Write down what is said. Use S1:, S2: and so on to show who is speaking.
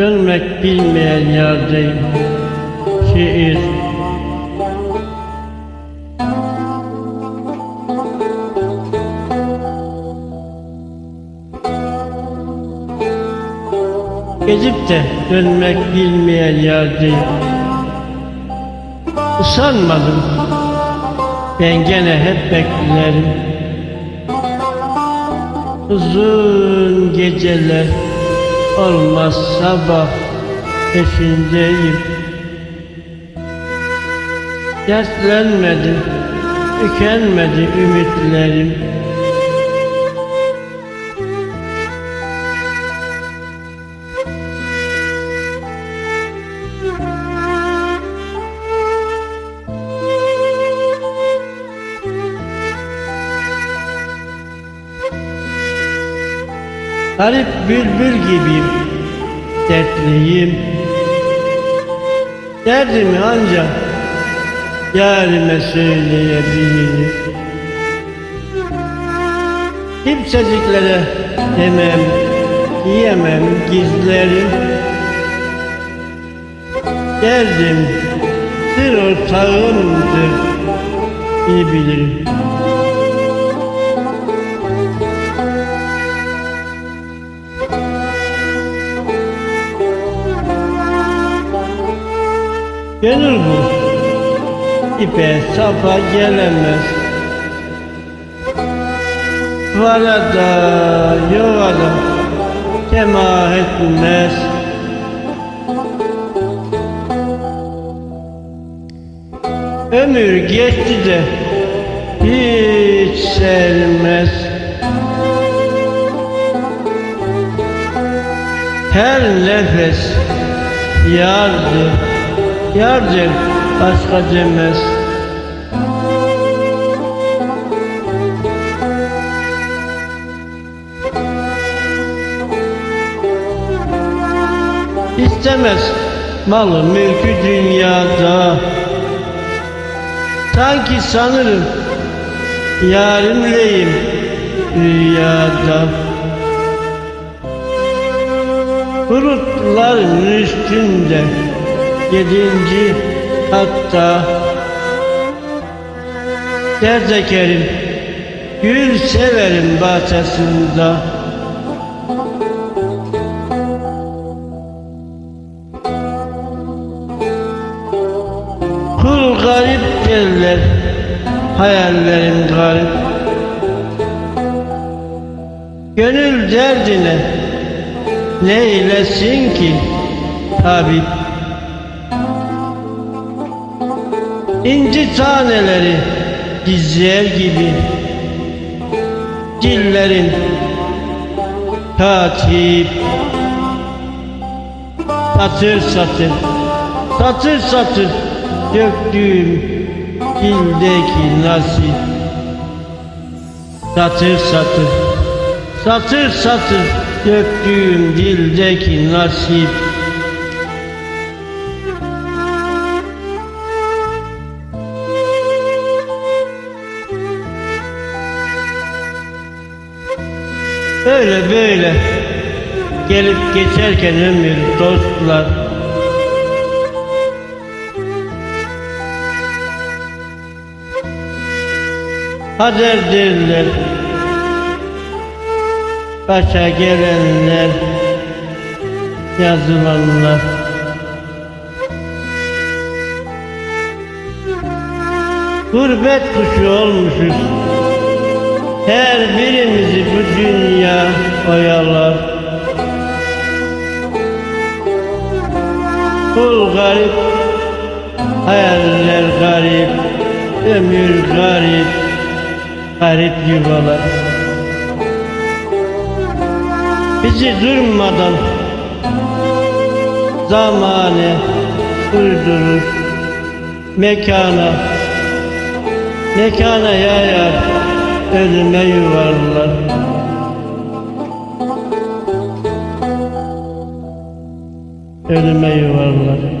S1: Dönmek bilmeyen yerdeyim. Şiir. Gezip de dönmek bilmeyen yerdeyim. Usanmadım. Ben gene hep beklerim. Uzun geceler olmaz sabah peşindeyim. Dertlenmedi, tükenmedi ümitlerim. Garip bülbül gibiyim, dertliyim. Derdimi ancak yarime söyleyebilirim. Kimseciklere demem, diyemem, gizlerim. Derdim sır ortağımdır, iyi bilirim. Gönül bu, ipe sapa gelemez. Vara da yoğa da temah etmez. Ömür geçti de hiç sermez. Her nefes yardır, yardır başka demez. İstemez malı mülkü dünyada Sanki sanırım yarimleyim rüyada Bulutların üstünde yedinci katta Dert ekerim, gül severim bahçesinde. Kul garip derler, hayallerim garip. Gönül derdine ne eylesin ki tabip İnci taneleri dizler gibi. Dillerin katip Satır satır Satır satır döktüğüm dildeki nasip. Satır satır Satır satır döktüğüm dildeki nasip Öyle böyle. Gelip geçerken ömür dostlar. Kader derler Başa gelenler Yazılanlar. Gurbet kuşu olmuşuz. Her bu dünya oyalar Kul garip Hayaller garip Ömür garip Garip yuvalar. Bizi durmadan Zamanı uydurur Mekana Mekana yayar Ölüme yuvarlar Ölüme yuvarlar